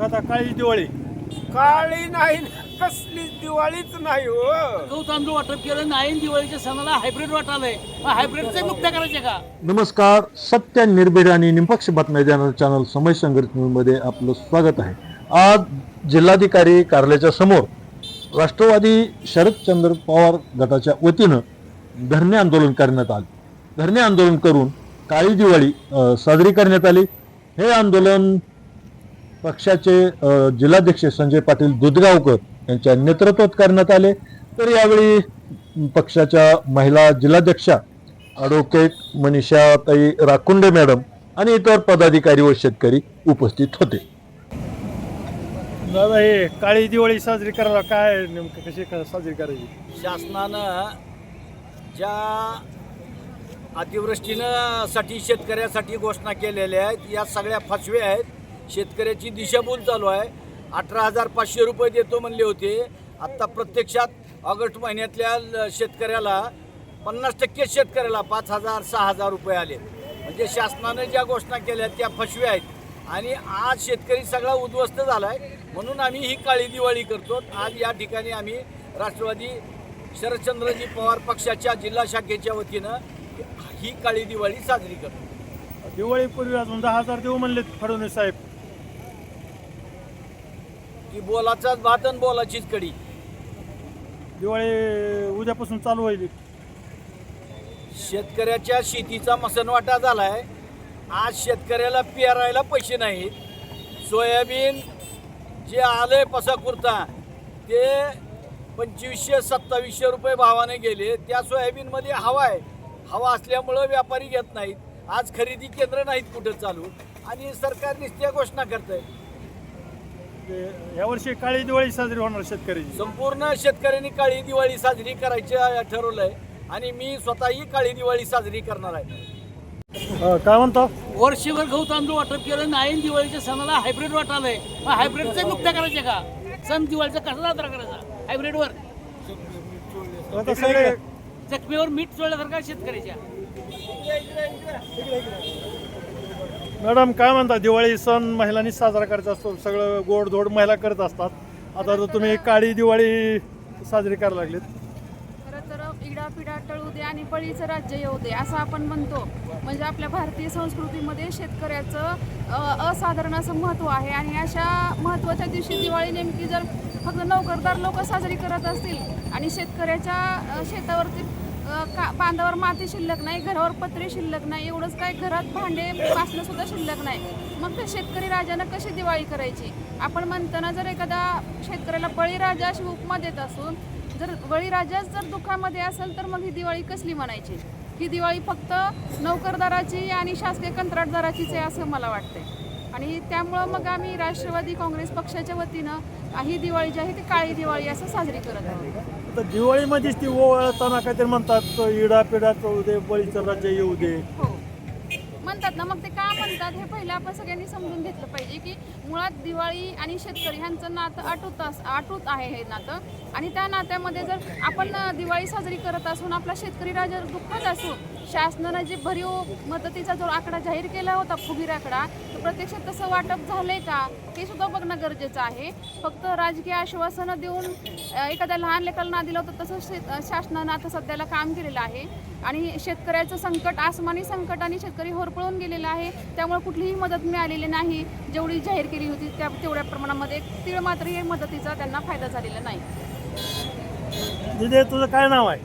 मग आता काळी दिवाळी. काळी नाही कसलीच दिवाळीच नाही हो. गहू तांदूळ वाटप केलं नाही दिवाळीच्या सणाला हायब्रिड वाटालंय. हायब्रिडचे मुक्त करायचे का? नमस्कार सत्य निर्भीड आणि निपक्ष बातम्या चॅनल चॅनल समय संघर्ष न्यूजमध्ये आपलं स्वागत आहे. आज जिल्हाधिकारी कार्यालयाच्या समोर राष्ट्रवादी शरदचंद्र पवार गटाच्या वतीनं धरणे आंदोलन करण्यात आले. धरणे आंदोलन करून काळी दिवाळी साजरी करण्यात आली. हे आंदोलन पक्षाचे जिल्हाध्यक्ष संजय पाटील दुधगावकर यांच्या नेतृत्वात करण्यात आले. तर यावेळी पक्षाच्या महिला जिल्हाध्यक्षा ॲडव्होकेट मनीषाताई राकुंडे मॅडम आणि इतर पदाधिकारी व शेतकरी उपस्थित होते. दादा हे काळी दिवाळी साजरी करायला काय नेमकं कशी साजरी करायची? शासनानं ज्या अतिवृष्टीनं साठी शेतकऱ्यासाठी घोषणा केलेल्या आहेत या सगळ्या फसव्या आहेत शेतकऱ्याची दिशाभूल चालू आहे. अठरा हजार पाचशे रुपये देतो म्हणले होते. आत्ता प्रत्यक्षात ऑगस्ट महिन्यातल्या ल- शेतकऱ्याला पन्नास टक्के शेतकऱ्याला पाच हजार सहा हजार रुपये आले. म्हणजे शासनानं ज्या घोषणा केल्या त्या फसव्या आहेत. आणि आज शेतकरी सगळा उद्ध्वस्त झाला आहे म्हणून आम्ही ही काळी दिवाळी करतो. आज या ठिकाणी आम्ही राष्ट्रवादी शरदचंद्रजी पवार पक्षाच्या जिल्हा शाखेच्या वतीनं ही काळी दिवाळी साजरी करतो. दिवाळीपूर्वी अजून दहा हजार देऊ म्हणले फडणवीस साहेब. की बोलाचाच भात आणि बोलाचीच कडी. दिवाळी उद्यापासून चालू होईल. शेतकऱ्याच्या शेतीचा मसनवाटा झालाय. आज शेतकऱ्याला पेरायला पैसे नाहीत. सोयाबीन जे आलंय पसा कुर्ता ते पंचवीसशे सत्तावीसशे रुपये भावाने गेले. त्या सोयाबीनमध्ये हवा आहे. हवा असल्यामुळं व्यापारी घेत नाहीत. आज खरेदी केंद्र नाहीत कुठं चालू. आणि सरकार नुसत्या घोषणा करत आहे यावर्षी काळी दिवाळी साजरी होणार शेतकऱ्याची. संपूर्ण शेतकऱ्यांनी काळी दिवाळी साजरी करायची ठरवलंय. आणि मी स्वतःही काळी दिवाळी साजरी करणार आहे. अ, काय म्हणतो? वर्षभर गहू तांदूळ वाटप केलं नाही दिवाळीच्या सणाला हायब्रिड वाटालंय हायब्रिडचे मुक्त करायचे का? सण दिवाळीचा कसा साजरा करायचा? हायब्रिडवर आता सगळे जखमीवर मीठ चोळल्यासारखा शेतकऱ्याच्या? मॅडम काय म्हणता दिवाळी सण महिलांनी साजरा करायचा असतो सगळं गोडधोड महिला करत असतात. आता तर तुम्ही काळी दिवाळी साजरी करायला लागलीत. खरं तर इडापिडा टळू दे आणि बळीचं राज्य येऊ दे असं आपण म्हणतो. म्हणजे आपल्या भारतीय संस्कृतीमध्ये शेतकऱ्याचं अ, असाधारण असं महत्त्व आहे. आणि अशा महत्त्वाच्या दिवशी दिवाळी नेमकी जर फक्त नोकरदार लोक साजरी करत असतील आणि शेतकऱ्याच्या अ, शेतावरती का बांधावर माती शिल्लक नाही घरावर पत्रे शिल्लक नाही एवढंच काय घरात भांडे वाचणं सुद्धा शिल्लक नाही. मग त्या शेतकरी राजानं कशी दिवाळी करायची? आपण म्हणताना जर एखादा शेतकऱ्याला बळीराजा अशी उपमा देत असून जर बळीराजाच जर दुःखामध्ये असेल तर मग ही दिवाळी कसली म्हणायची? ही दिवाळी फक्त नोकरदाराची आणि शासकीय कंत्राटदाराचीच आहे असं मला वाटतंय. आणि त्यामुळं मग आम्ही राष्ट्रवादी काँग्रेस पक्षाच्या वतीनं ही दिवाळी जी आहे ती काळी दिवाळी असं साजरी करत आहोत आता दिवाळीमध्येच ती ओवाळताना काहीतरी म्हणतात इडा पिडा चळू दे बळीचं राज्य येऊ दे. हो. म्हणतात ना मग ते का म्हणतात हे पहिलं आपण सगळ्यांनी समजून घेतलं पाहिजे की मुळात दिवाळी आणि शेतकरी ह्यांचं नातं अटूट अस अटूट आहे हे नातं. आणि त्या नात्यामध्ये जर आपण दिवाळी साजरी करत असून आपला शेतकरी राजा दुःखात असून शासनानं जे भरीव मदतीचा जो आकडा जाहीर केला होता फुगीर आकडा तर प्रत्यक्षात तसं वाटप झालंय का? हे सुद्धा बघणं गरजेचं आहे. फक्त राजकीय आश्वासनं देऊन एखाद्या लहान लेखाला ना दिलं होतं तसं शेत अं, शासनानं आता सध्याला काम केलेलं आहे. आणि शेतकऱ्याचं संकट आसमानी संकट आणि शेतकरी होरपळून गेलेला आहे. त्यामुळे कुठलीही मदत मिळालेली नाही. जेवढी जाहीर केली होती त्या तेवढ्या प्रमाणामध्ये तीळ मात्र हे मदतीचा त्यांना फायदा झालेला नाही. तुझं काय नाव आहे?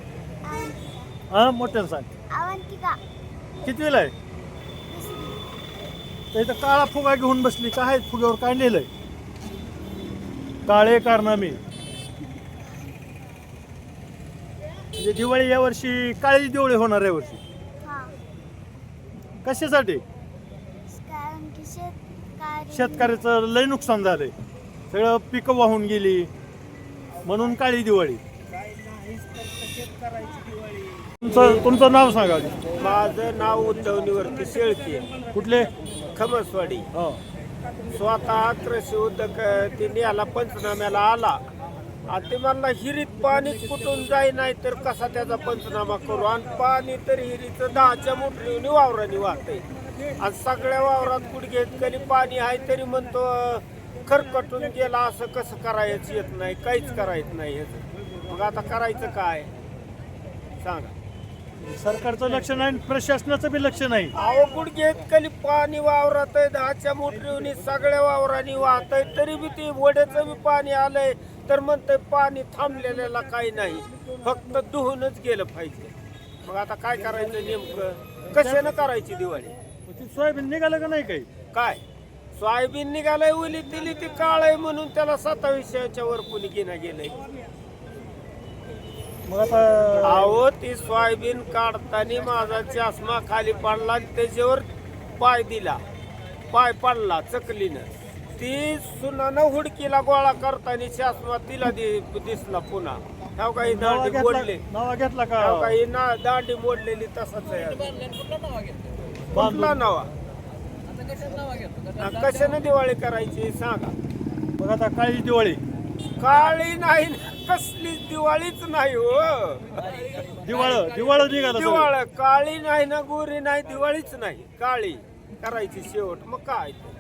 हा मोठ्यानं सांग. अवंतिका कितवीला आहे? तर इथं काळा फुगा घेऊन बसली. काय आहे? फुग्यावर काय लिहिलंय? काळे कारनामे. म्हणजे दिवाळी या वर्षी काळी दिवाळी होणार या वर्षी. कशासाठी? कारण की शेतकरी शेतकऱ्याचं लय नुकसान झालंय. सगळं पिकं वाहून गेली. म्हणून काळी दिवाळी. तुमचं तुमचं नाव सांगा. माझं नाव उद्धवनीवरती शेळके. कुठले? खमसवाडी. हो. स्वतः कृषी उद्योग ते न्याला पंचनाम्याला आला. आणि ते म्हणला हिरीत पाणीच कुठून जाई नाही तर कसा त्याचा पंचनामा करू? आणि पाणी तर हिरीचं दहाच्या मोटरीने वावराने वाहतंय. आणि सगळ्या वावरात गुडघेत कधी पाणी आहे तरी म्हणतो खरकटून गेला असं कसं करायचं येत नाही काहीच करायचं नाही ह्याचं. मग आता करायचं काय? सांगा. सरकारचं लक्ष नाही प्रशासनाचं बी लक्ष नाही. अहो गुडघेत कली पाणी वावरात आहे दहाच्या मोटरीवनी सगळ्या वावरांनी वाहत आहे तरी बी ते वड्याचं बी पाणी आलंय. तर म्हणतंय पाणी थांबलेल्याला काही नाही. फक्त दुहूनच गेलं पाहिजे. मग आता काय करायचं नेमकं? कशानं करायची दिवाळी? सोयाबीन निघालं का नाही काही? काय? सोयाबीन निघालंय उली दिली ती काळ आहे म्हणून त्याला सत्तावीसच्या वर कुणी घेणं गेलंय. मग आता अहो ती सोयाबीन काढताना माझा चष्मा खाली पडला आणि त्याच्यावर पाय दिला. पाय पडला चकलीनं. ती सुनानं हुडकीला गोळा करताना चष्मा तिला दि- दिसला पुन्हा. ह्या काही नावा दांडी घेतला मोडले. नावा घेतला ह्या का काही ना दांडी मोडलेली तसाच आहे. कुठला नवा? हा, कशानं दिवाळी करायची सांगा. मग आता काळी दिवाळी. काळी नाही ना, कसलीच दिवाळीच नाही हो दिवाळ दिवाळ निघालं. दिवाळ काळी नाही ना गोरी नाही दिवाळीच नाही काळी करायची शेवट मग काय ते?